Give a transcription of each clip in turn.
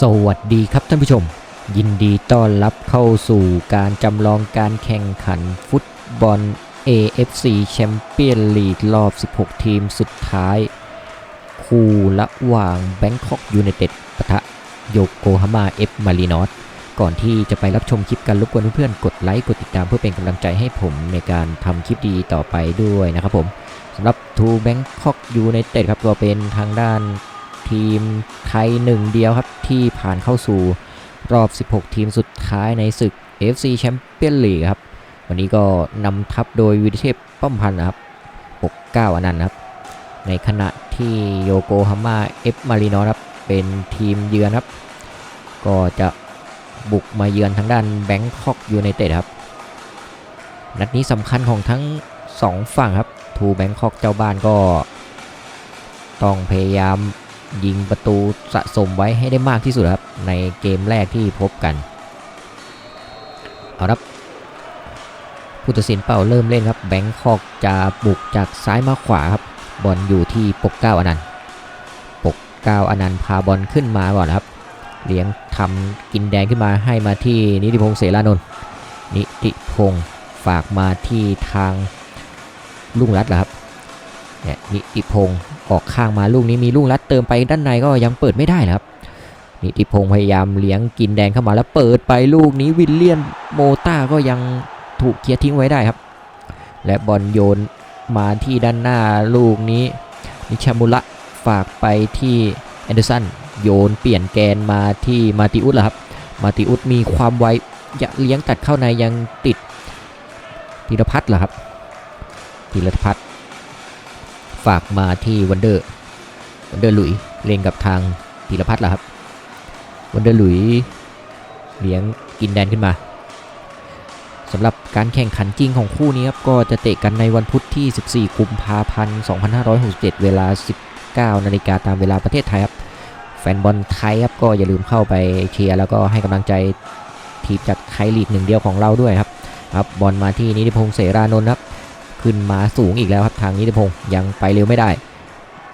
สวัสดีครับท่านผู้ชม ยินดีต้อนรับเข้าสู่การจำลองการแข่งขันฟุตบอล AFC แชมเปี้ยนลีกรอบ 16 ทีมสุดท้าย คู่ระหว่างแบงคอกยู n นเต็ดปะทะโยโกฮาม่าเอฟมารีนอสก่อนที่จะไปรับชมคลิปกันรบกวนเพื่อนๆกดไลค์กดติดตามเพื่อเป็นกำลังใจให้ผมในการทำคลิปดีต่อไปด้วยนะครับผมสำหรับทูแบงคอกยู n นเต็ดครับก็เป็นทางด้าน ทีมไทยหนึ่งเดียวครับ ที่ผ่านเข้าสู่รอบ 16 ทีมสุดท้ายในศึก FC แชมเปี้ยนลีกครับ วันนี้ก็นำทัพโดยวิเทพป้อมพันธ์นะครับปกเก้าอนันต์นครับ ในขณะที่โยโกฮาม่าเอฟมารีนอครับ เป็นทีมเยือนครับ ก็จะบุกมาเยือนทางด้านแบงคอกยูไนเต็ดครับ นัดนี้สำคัญของทั้ง 2 ฝั่งครับ ทูแบงคอกเจ้าบ้านก็ต้องพยายาม ยิงประตูสะสมไว้ให้ได้มากที่สุดครับ ในเกมแรกที่พบกัน เอาครับผู้ตัดสินเป่าเริ่มเล่นครับแบงคอกจะบุกจากซ้ายมาขวาครับบอลอยู่ที่ปกเก้าอนันต์ปกเก้าอนันต์พาบอลขึ้นมาก่อนครับ เลี้ยงทำกินแดงขึ้นมาให้มาที่นิติพงษ์เสรานนท์นิติพงษ์ฝากมาที่ทางลุงรัตน์เหรอครับเนี่ยนิติพงษ์ ออกข้างมาลูกนี้มีลูกรัดเติมไปด้านในก็ยังเปิดไม่ได้นะครับนิติพงศ์พยายามเลี้ยงกินแดงเข้ามาแล้วเปิดไปลูกนี้วิลเลียนโมต้าก็ยังถูกเคลียร์ทิ้งไว้ได้ครับ และบอลโยนมาที่ด้านหน้าลูกนี้นิชามุระฝากไปที่แอนเดอร์สันโยนเปลี่ยนแกนมาที่มาติอุสเหรอครับ มาติอุสมีความไวจะเลี้ยงตัดเข้าในยังติดธีรพัฒน์เหรอครับธีรพัฒน์ ฝากมาที่วันเดอร์วันเดอร์หลุยเล่นกับทางธีรพัฒน์ล้ครับวันเดอร์หลุยเลี้ยงกินแดนขึ้นมาสำหรับการแข่งขันจริงของคู่นี้ครับก็จะเตะกันในวันพุธที่ 14 กุมภาพันธ์ 2567 เวลา 19 นาฬิกาตามเวลาประเทศไทยครับ แฟนบอลไทยครับก็อย่าลืมเข้าไปเชียร์แล้วก็ให้กำลังใจทีมจากไทยลีกหนึ่งเดียวของเราด้วยครับครับบอลมาที่นิติพงษ์เสรานนท์ครับ ขึ้นมาสูงอีกแล้วครับทางนิติพงศ์ยังไปเร็วไม่ได้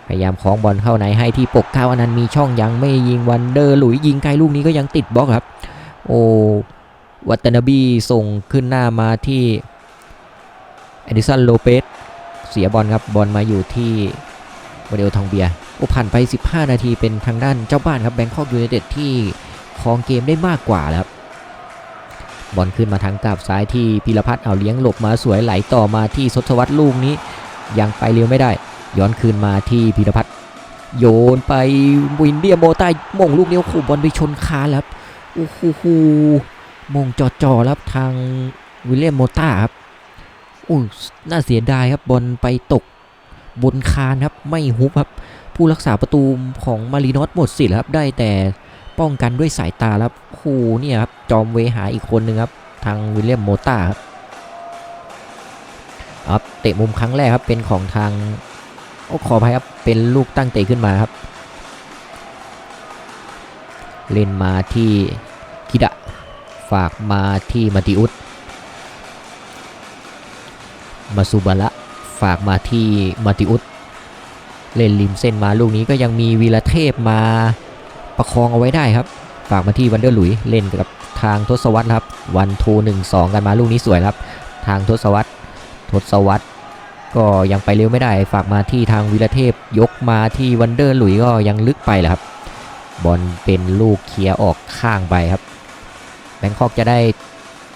พยายามคล้องบอลเข้าในให้ที่ปกเก้าอนันต์มีช่องยังไม่ยิงวันเดอร์หลุยยิงไกลลูกนี้ก็ยังติดบล็อกครับ โอ้วัตนาบีส่งขึ้นหน้ามาที่เอดิสันโลเปสเสียบอลครับบอลมาอยู่ที่โมเดลทองเบียโอ้ผ่านไป 15 นาทีเป็นทางด้านเจ้าบ้านครับแบงคอกยูไนเต็ดที่ครองเกมได้มากกว่าแล้วครั บอลขึ้นมาทางกราบซ้ายที่พิรพัฒน์เอาเลี้ยงหลบมาสวยไหลต่อมาที่ทศวรรษลูกนี้ ยังไปเร็วไม่ได้ ย้อนคืนมาที่พิรพัฒน์โยนไปวินเดียโมใต้มงลูกนี้โอ้โหบอลไปชนคานแล้วครับโอ้โหมงจ่อๆแล้วครับทางวิลเลียมโมต้าครับโอ้น่าเสียดายครับบอลไปตกบนคานครับไม่ฮุบครับ ผู้รักษาประตูของมารีนอสหมดสิทธิ์ครับได้แต่ ป้องกันด้วยสายตาแล้วคูเนี่ยครับจอมเวหาอีกคนหนึ่งครับทางวิลเลียมโมต้าครับครับเตะมุมครั้งแรกครับเป็นของทางโอ้ขออภัยครับเป็นลูกตั้งเตะขึ้นมาครับ เล่นมาที่คิดะฝากมาที่มาติอุสมาซูบาระฝากมาที่มาติอุสเล่นริมเส้นมาลูกนี้ก็ยังมีวีรเทพมา ประคองเอาไว้ได้ครับ ฝากมาที่วันเดอร์หลุยเล่นกับทางทศวรรษครับ วันทูหนึ่งสองกันมาลูกนี้สวยครับ ทางทศวรรษทศวรรษก็ยังไปเร็วไม่ได้ ฝากมาที่ทางวิรเทพยกมาที่วันเดอร์หลุยก็ยังลึกไปแหละครับ บอลเป็นลูกเคลียร์ออกข้างไปครับ แบงคอกจะได้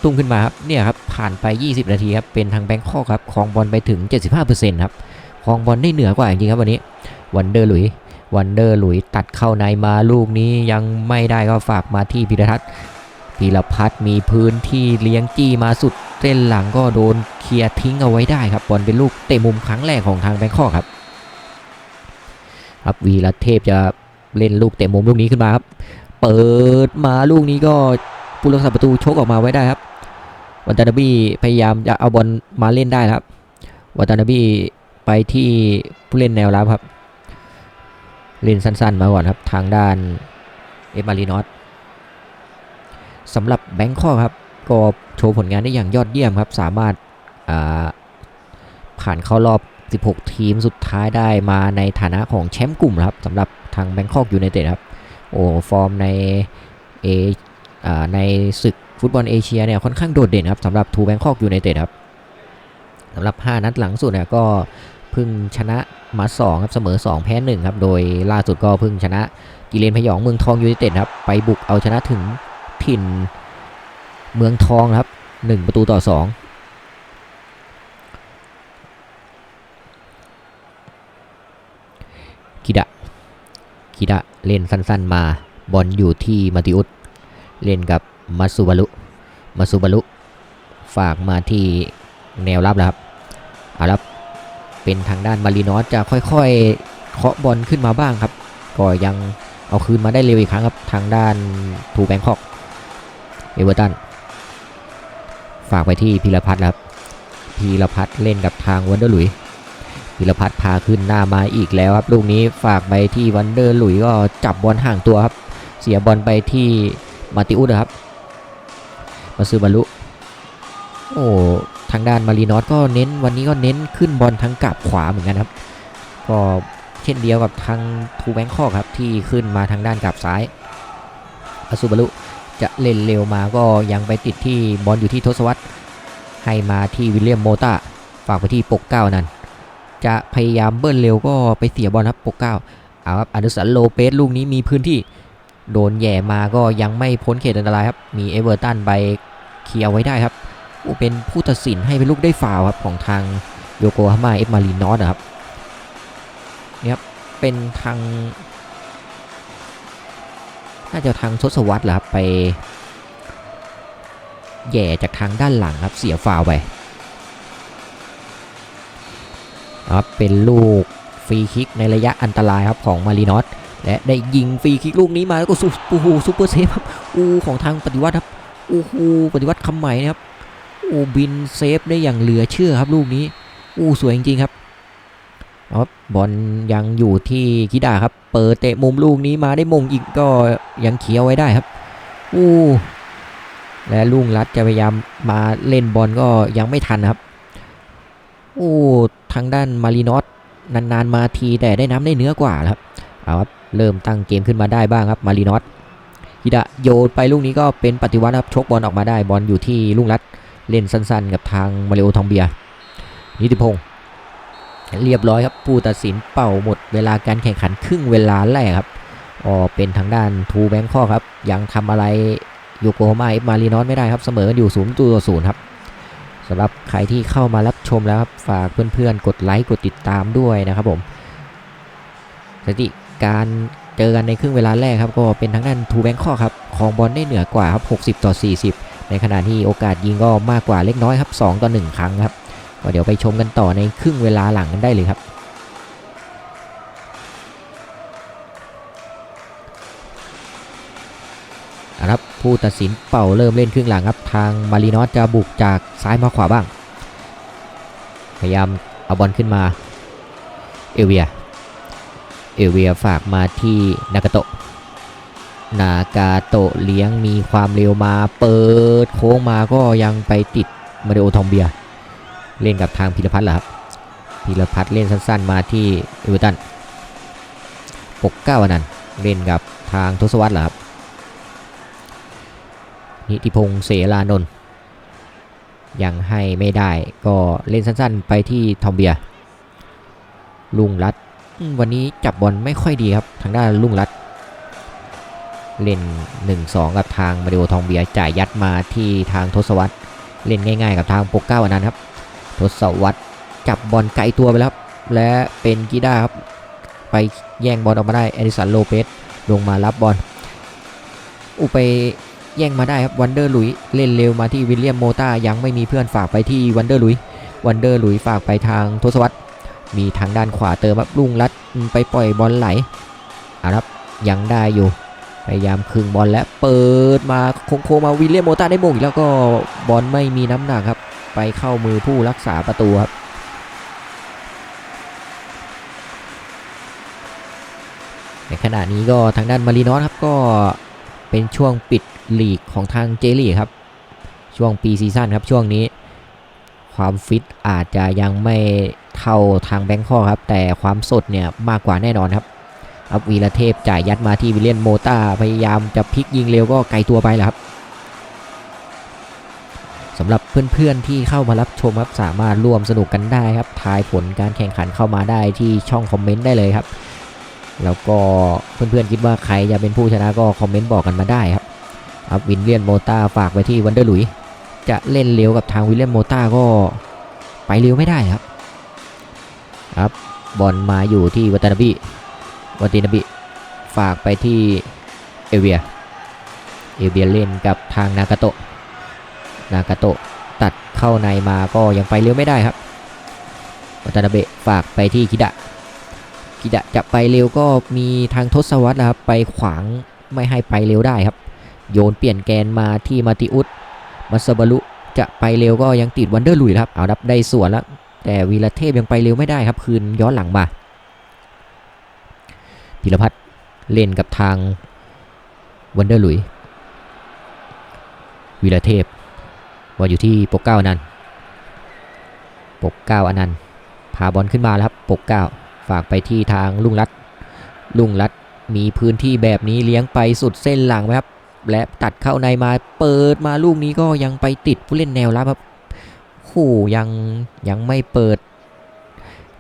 ตุ้มขึ้นมาครับ เนี่ยครับ ผ่านไป 20 นาทีครับ เป็นทางแบงคอกครับครองบอลไปถึง 75%ครับครองบอลได้เหนือกว่าจริงๆครับวันนี้ วันเดอร์หลุย วันเดอร์หลุยตัดเข้าในมาลูกนี้ยังไม่ได้ก็ฝากมาที่พิรทัศน์พิรพัฒน์มีพื้นที่เลี้ยงจี้มาสุดเส้นหลังก็โดนเคลียร์ทิ้งเอาไว้ได้ครับบอลเป็นลูกเตะมุมครั้งแรกของทางแบงคอกครับ ครับวีรเทพจะเล่นลูกเตะมุมลูกนี้ขึ้นมาครับ เปิดมาลูกนี้ก็ผู้รักษาประตูชกออกมาไว้ได้ครับวันตานาบี้พยายามจะเอาบอลมาเล่นได้ครับวันตานาบี้ไปที่ผู้เล่นแนวรับครับ เล่นสั้นๆ มาก่อนครับทางด้านเอมารีนอสสำหรับแบงคอกครับก็โชว์ผลงานได้อย่างยอดเยี่ยมครับ สามารถผ่านเข้ารอบ 16 ทีมสุดท้ายได้มาในฐานะของแชมป์กลุ่มครับสำหรับทางแบงคอกยูไนเต็ดครับโอ้ฟอร์มในเอในศึกฟุตบอลเอเชียเนี่ยค่อนข้างโดดเด่นครับสำหรับทูแบงคอกยูไนเต็ดครับสำหรับ 5 นัดหลังสุดเนี่ยก็ พิ่งชนะมา2ครับเสมอ 2 แพ้1ครับ โดยล่าสุดก็เพิ่งชนะกิเลนพยองเมืองทองยูไนเต็ดครับ ไปบุกเอาชนะถึงถิ่นเมืองทองครับ 1 ประตูต่อ 2คิดะคิดะเล่นสั้นๆมาบอลอยู่ที่มาติอุสเล่นกับมาซูบารุมาซูบารุฝากมาที่แนวรับแล้วครับเอาละครับ เป็นทางด้านมารีนอสจะค่อยๆเคาะบอลขึ้นมาบ้างครับ ก็ยังเอาคืนมาได้เร็วอีกครั้งครับ ทางด้านทูแบงคอกเอเวอร์ตันฝากไปที่พิรพัฒน์ครับพีรพัฒน์เล่นกับทางวันเดอร์หลุยพิรพัฒน์พาขึ้นหน้ามาอีกแล้วครับ ลูกนี้ฝากไปที่วันเดอร์หลุยก็จับบอลห่างตัวครับ เสียบอลไปที่มาติอุสครับ มาซื้อบารุโอ้ ทางด้านมารีนอสก็เน้นวันนี้ก็เน้นขึ้นบอลทั้งกลับขวาเหมือนกันครับ ก็เช่นเดียวกับทางทูแบงคอกครับที่ขึ้นมาทางด้านกลับซ้ายมาซูบารุจะเล่นเร็วมาก็ยังไปติดที่บอลอยู่ที่ทศวรรษให้มาที่วิลเลียมโมตาฝากไปที่ปกเก้านั่นจะพยายามเบิ้ลเร็วก็ไปเสียบอลครับปกเก้าเอาครับอนุสันโลเปสลูกนี้มีพื้นที่โดนแย่มาก็ยังไม่พ้นเขตอันตรายครับ มีเอเวอร์ตันไปเคลียร์ไว้ได้ครับ เป็นผู้ตัดสินให้เป็นลูกได้ฟาวครับของทางโยโกฮาม่าเอฟมารีนอสนะครับเนี่ยครับเป็นทางน่าจะทางทศวรรษแหละครับไปแย่จากทางด้านหลังครับเสียฟาวไปครับเป็นลูกฟรีคิกในระยะอันตรายครับของมารีนอสและได้ยิงฟรีคิกลูกนี้มาแล้วก็ซูโอ้โหซูเปอร์เซฟครับอูของทางปฏิวัติครับโอ้โหปฏิวัติคำใหม่นะครับ อ้บินเซฟได้อย่างเหลือเชื่อครับลูกนี้อู้สวยจริงๆครับครับบอลยังอยู่ที่กิดาครับ เปิดเตะมุมลูกนี้มาได้มงอีกก็ยังเคี้ยวไว้ได้ครับอู้และลุงรัดจะพยายามมาเล่นบอลก็ยังไม่ทันครับโอ้ทางด้านมารีนอสนานๆมาทีแต่ได้น้ำได้เนื้อกว่าครับเอาครับเริ่มตั้งเกมขึ้นมาได้บ้างครับมารีนอสฮิดะโยนไปลูกนี้ก็เป็นปฏิวัติครับชกบอลออกมาได้บอลอยู่ที่ลุงรัด เล่นสั้นๆ กับทางมาริโอทองเบียนิติพงศ์เรียบร้อยครับผู้ตัดสินเป่าหมดเวลาการแข่งขันครึ่งเวลาแรกครับอ๋อเป็นทางด้านทูแบงคอกครับ ยังทำอะไรโยโกฮาม่าเอฟมารีนอสไม่ได้ครับ เสมออยู่ศูนย์ตัวศูนย์ครับสำหรับใครที่เข้ามารับชมแล้วครับ ฝากเพื่อนๆ กดไลค์ กดติดตามด้วยนะครับผมสถิติการเจอกันในครึ่งเวลาแรกครับ ก็เป็นทางด้านทูแบงคอกครับของบอลได้เหนือกว่าครับ 60 ต่อ 40 ในขณะที่โอกาสยิงก็มากกว่าเล็กน้อยครับ 2 ต่อ 1 ครั้งครับ ก็เดี๋ยวไปชมกันต่อในครึ่งเวลาหลังกันได้เลยครับเอาละครับผู้ตัดสินเป่าเริ่มเล่นครึ่งหลังครับทางมารีนอสจะบุกจากซ้ายมาขวาบ้าง พยายามเอาบอลขึ้นมาเอเวียเอเวียฝากมาที่นากาโตะ นากาโตะเลี้ยงมีความเร็วมาเปิดโค้งมาก็ยังไปติดมาริโอทองเบีย เล่นกับทางพิรพัฒน์เหรอครับพิรพัฒน์เล่นสั้นๆมาที่เอเวอร์ตันปกเก้าอันนั้นเล่นกับทางทศวรรษเหรอครับนิติพงศ์เสรานนท์ยังให้ไม่ได้ก็เล่นสั้นๆ ไปที่ทอมเบียลุงรัดวันนี้จับบอลไม่ค่อยดีครับ ทางด้านลุงรัด เล่น 1-2 กับทางมาริโอทองเบียจ่ายยัดมาที่ทางทศวรรษเล่นง่ายๆ กับทางโปกเก้าอันนั้นครับทศวรรษจับบอลไกลตัวไปแล้วและเป็นกีด้าครับไปแย่งบอลออกมาได้เอดิสันโลเปสลงมารับบอลอุไปแย่งมาได้ครับวันเดอร์ลุยเล่นเร็วมาที่วิลเลียมโมตายังไม่มีเพื่อนฝากไปที่วันเดอร์ลุยวันเดอร์ลุยฝากไปทางทศวรรษมีทางด้านขวาเติมครับลุงรัดไปปล่อยบอลไหลเอาครับยังได้อยู่ พยายามคึงบอลและเปิดมาโค้งๆมาวิลเลียมโมตาได้โมงอีกแล้วก็บอลไม่มีน้ำหนักครับ ไปเข้ามือผู้รักษาประตูครับในขณะนี้ก็ทางด้านมารีนอสครับก็เป็นช่วงปิดลีกของทางเจลีกครับ ช่วงปีซีซั่นครับช่วงนี้ ความฟิตอาจจะยังไม่เท่าทางแบงคอกครับ แต่ความสดเนี่ยมากกว่าแน่นอนครับ อัพวีระเทพจ่ายยัดมาที่วิลเลียนโมตาพยายามจะพลิกยิงเร็วก็ไกลตัวไปแหละครับสำหรับเพื่อนๆที่เข้ามารับชมครับสามารถร่วมสนุกกันได้ครับทายผลการแข่งขันเข้ามาได้ที่ช่องคอมเมนต์ได้เลยครับ แล้วก็เพื่อนๆคิดว่าใครจะเป็นผู้ชนะก็คอมเมนต์บอกกันมาได้ครับอัพวินเลียนโมตาฝากไปที่วันเดอร์ลุยจะเล่นเร็วกับทางวิลเลียนโมตาก็ไปเร็วไม่ได้ครับครับบอลมาอยู่ที่วัตนาบิ วัตนาบิฝากไปที่เอเวีย เอเวียเล่นกับทางนากาโตะ นากาโตะตัดเข้าในมาก็ยังไปเร็วไม่ได้ครับวัตนาเบะฝากไปที่คิดะ กิดะจะไปเร็วก็มีทางทศวรรษนะครับไปขวางไม่ให้ไปเร็วได้ครับ โยนเปลี่ยนแกนมาที่มาติอุสมาสบารุจะไปเร็วก็ยังติดวันเดอร์ลุยครับ เอาดับได้ส่วนแล้วแต่วีรเทพยังไปเร็วไม่ได้ครับ คืนย้อนหลังมา พิรพัฒน์เล่นกับทางวันเดอร์ลุยวีรเทพว่าอยู่ที่ปกเก้านันปกเก้าอนันต์พาบอลขึ้นมาแล้วครับปกเก้าฝากไปที่ทางลุงรัดลุงรัดมีพื้นที่แบบนี้เลี้ยงไปสุดเส้นหลังไหมครับ และตัดเข้าในมาเปิดมาลูกนี้ก็ยังไปติดผู้เล่นแนวรับครับโอ้ยังยังไม่เปิด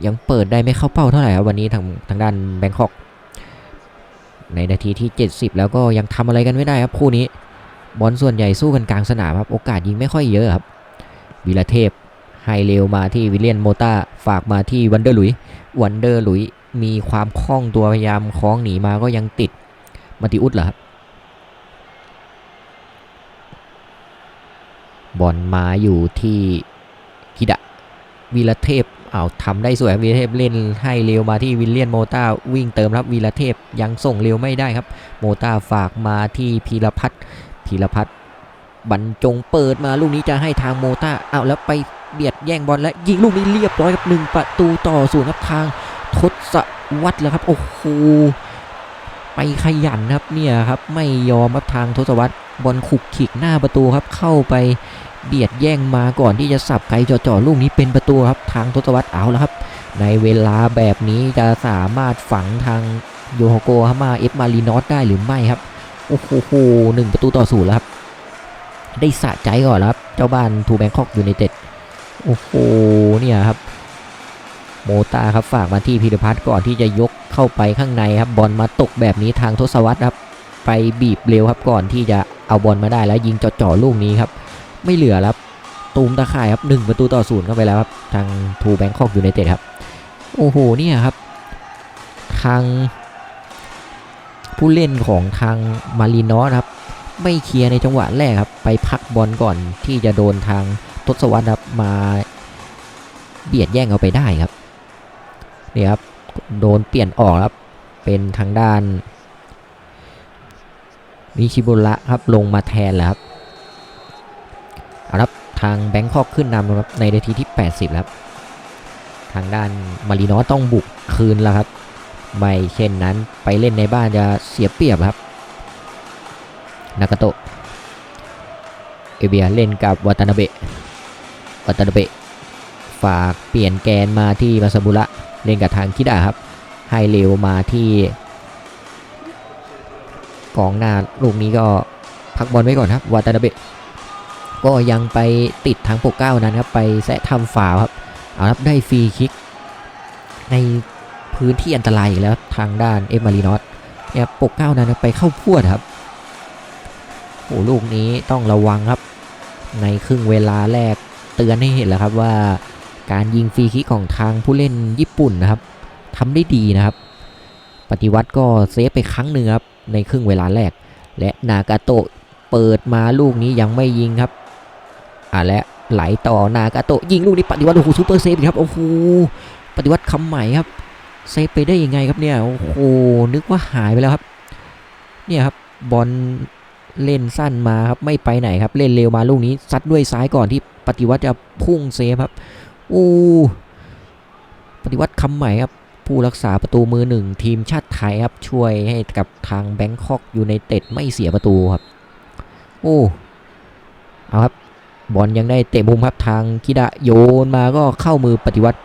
ยังเปิดได้ไม่เข้าเป้าเท่าไหร่ครับวันนี้ทางทางด้านแบงคอก ในนาทีที่ 70 แล้วก็ยังทำอะไรกันไม่ได้ครับคู่นี้ บอลส่วนใหญ่สู้กันกลางสนามครับโอกาสยิงไม่ค่อยเยอะครับวิลาเทพให้เร็วมาที่วิลเลียนโมตาฝากมาที่วันเดอร์ลุยวันเดอร์ลุยมีความคล่องตัวพยายามคล้องหนีมาก็ยังติดมาติอุสเหรอครับบอลมาอยู่ที่กิดะวีรเทพ เอาทำได้สวยวีรเทพเล่นให้เร็วมาที่วิลเลียนโมตาวิ่งเติมรับวีรเทพยังส่งเร็วไม่ได้ครับ โมตาฝากมาที่พีรพัฒน์พีรพัฒน์บรรจงเปิดมาลูกนี้จะให้ทางโมตาเอาแล้วไปเบียดแย่งบอลและยิงลูกนี้เรียบร้อยครับหนึ่งประตูต่อศูนย์ครับทางทศวรรแล้วครับโอ้โหไปขยันครับเนี่ยครับไม่ยอมครับทางทศวรรษบอลขุกขิกหน้าประตูครับเข้าไป เบียดแย่งมาก่อนที่จะสับไกลจ่อๆลูกนี้เป็นประตูครับทางทศวรรษเอาแล้วครับ ในเวลาแบบนี้จะสามารถฝังทางโยโฮโกฮามาเอฟมารีนอสได้หรือไม่ครับโอ้โหหนึ่งประตูต่อศูนย์แล้วครับ ได้สะใจก่อนแล้วครับ เจ้าบ้านทูแบงคอกยูไนเต็ดโอ้โหเนี่ยครับโมตาครับฝากมาที่พิรพัฒน์ก่อนที่จะยกเข้าไปข้างในครับบอลมาตกแบบนี้ทางทศวรรษครับ ไปบีบเร็วครับก่อนที่จะเอาบอลมาได้แล้วยิงจ่อๆลูกนี้ครับ ไม่เหลือแล้วครับ ตูมตะข่ายครับหนึ่งประตูต่อศูนย์เข้าไปแล้วครับ ทางทูแบงคอกอยูไนเต็ดครับ โอ้โหเนี่ยครับ ทาง ผู้เล่นของทางมารีนอสครับ ไม่เคลียร์ในจังหวะแรกครับ ไปพักบอลก่อนที่จะโดนทางทศวรรษครับมาเบียดแย่งเอาไปได้ครับนี่ครับโดนเปลี่ยนออกครับ เป็นทางด้านมิชิบุระครับลงมาแทนแล้วครับ ครับทางแบงคอกขึ้นนำครับในนาทีที่ 80 แล้วครับทางด้านมารีนอต้องบุกคืนแล้วครับ ไม่เช่นนั้นไปเล่นในบ้านจะเสียเปรียบครับนากาโตะเอเบียเล่นกับวัตานาเบะวัตานาเบะฝากเปลี่ยนแกนมาที่มาซาบุระเล่นกับทางคิดะครับ ให้เร็วมาที่กองหน้าลูกนี้ก็พักบอลไว้ก่อนครับวาตานาเบะ ก็ยังไปติดทางปกเก้านั้นครับไปแซะทำฝาครับเอาครับได้ฟรีคิก ในพื้นที่อันตรายอีกแล้วทางด้านเอฟมารีนอสเนี่ยปกเก้านั้นไปเข้าพวดครับโอ้ลูกนี้ต้องระวังครับ ในครึ่งเวลาแรกเตือนให้เห็นแล้วครับว่าการยิงฟรีคิกของทางผู้เล่นญี่ปุ่นนะครับทำได้ดีนะครับ ปฏิวัติก็เซฟไปครั้งหนึ่งครับในครึ่งเวลาแรก และนากาโตะเปิดมาลูกนี้ยังไม่ยิงครับ อ่าและไหลต่อนากาโตะยิงลูกนี้ปฏิวัติโอ้โหซูเปอร์เซฟครับโอ้โหปฏิวัติคำใหม่ครับเซฟไปได้ยังไงครับเนี่ยโอ้โหนึกว่าหายไปแล้วครับ เนี่ยครับบอลเล่นสั้นมาครับไม่ไปไหนครับ เล่นเร็วมาลูกนี้ซัดด้วยซ้ายก่อนที่ปฏิวัติจะพุ่งเซฟครับโอ้ปฏิวัติคำใหม่ครับผู้รักษาประตูมือหนึ่งทีมชาติไทยครับช่วยให้กับทางแบงคอกอยูไนเต็ดไม่เสียประตูครับ โอ้เอาครับ บอลยังได้เตะมุมครับทางคิดะโยนมาก็เข้ามือปฏิวัติ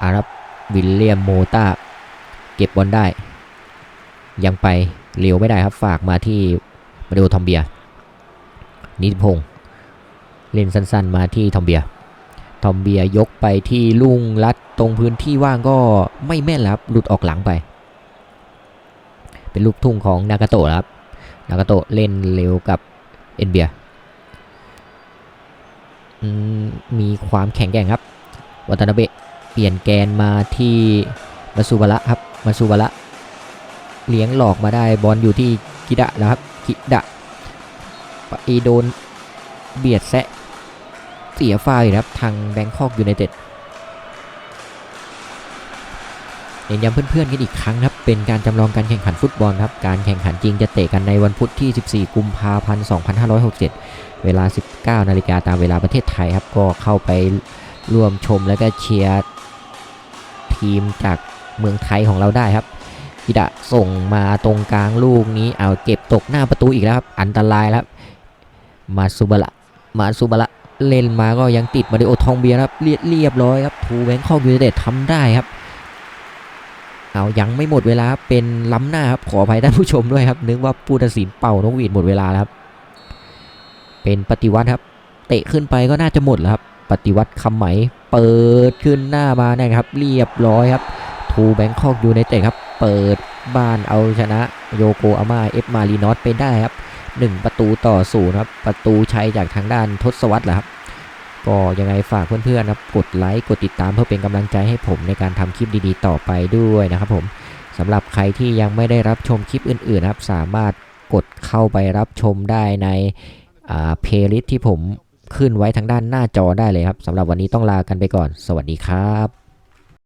อารับวิลเลียมโมตาเก็บบอลได้ ยังไปเร็วไม่ได้ครับฝากมาที่มาดูทอมเบียนิพงศ์เล่นสั้นๆมาที่ทอมเบียทอมเบียยกไปที่ลุงลัดตรงพื้นที่ว่างก็ไม่แม่นแล้วครับหลุดออกหลังไป เป็นลูกทุ่งของนากาโตะครับนากาโตะเล่นเร็วกับเอ็นเบีย มีความแข็งแกร่งครับ วัตนาเบะเปลี่ยนแกนมาที่มาซูบาระครับ มาซูบาระเลี้ยงหลอกมาได้บอลอยู่ที่กิดะแล้วครับกิดะไปโดนเบียดแซะเสียฟาวครับทางแบงคอกยูไนเต็ด น้นย้ำเพื่อนๆกันอีกครั้งครับ เป็นการจำลองการแข่งขันฟุตบอลครับ การแข่งขันจริงจะเตะกันในวันพุธที่ 14 กุมภาพันธ์ 2567 เวลา 19 นาฬิกาตามเวลาประเทศไทยครับ ก็เข้าไปร่วมชมแล้วก็เชียร์ทีมจากเมืองไทยของเราได้ครับฮิดะส่งมาตรงกลางลูกนี้ เอาเก็บตกหน้าประตูอีกแล้วครับ อันตรายครับ มาซูบะละมาซูบะละเล่นมาก็ยังติดมาดิโอทองเบียร์ครับเรียบร้อยครับทูแบงคอกยูไนเต็ดทำได้ครับ เอายังไม่หมดเวลาครับเป็นล้ำหน้าครับขออภัยท่านผู้ชมด้วยครับ นึกว่าผู้ตัดสินเป่านกหวีดหมดเวลาแล้วครับเป็นปฏิวัติครับ เตะขึ้นไปก็น่าจะหมดแล้วครับ ปฏิวัติคำไหมเปิดขึ้นหน้ามานะครับ เรียบร้อยครับทูแบงคอกยูไนเต็ดครับ เปิดบ้านเอาชนะโยโกอาม่าเอฟมารีนอสไปได้ครับ 1 ประตูต่อศูนย์ครับ ประตูชัยจากทางด้านทศวรรษแหละครับ ก็ยังไงฝากเพื่อนๆนะครับกดไลค์กดติดตามเพื่อเป็นกำลังใจให้ผมในการทำคลิปดีๆ ต่อไปด้วยนะครับผมสำหรับใครที่ยังไม่ได้รับชมคลิปอื่นๆนะครับสามารถกดเข้าไปรับชมได้ในเพลย์ลิสที่ผมขึ้นไว้ทางด้านหน้าจอได้เลยครับสำหรับวันนี้ต้องลากันไปก่อน สวัสดีครับ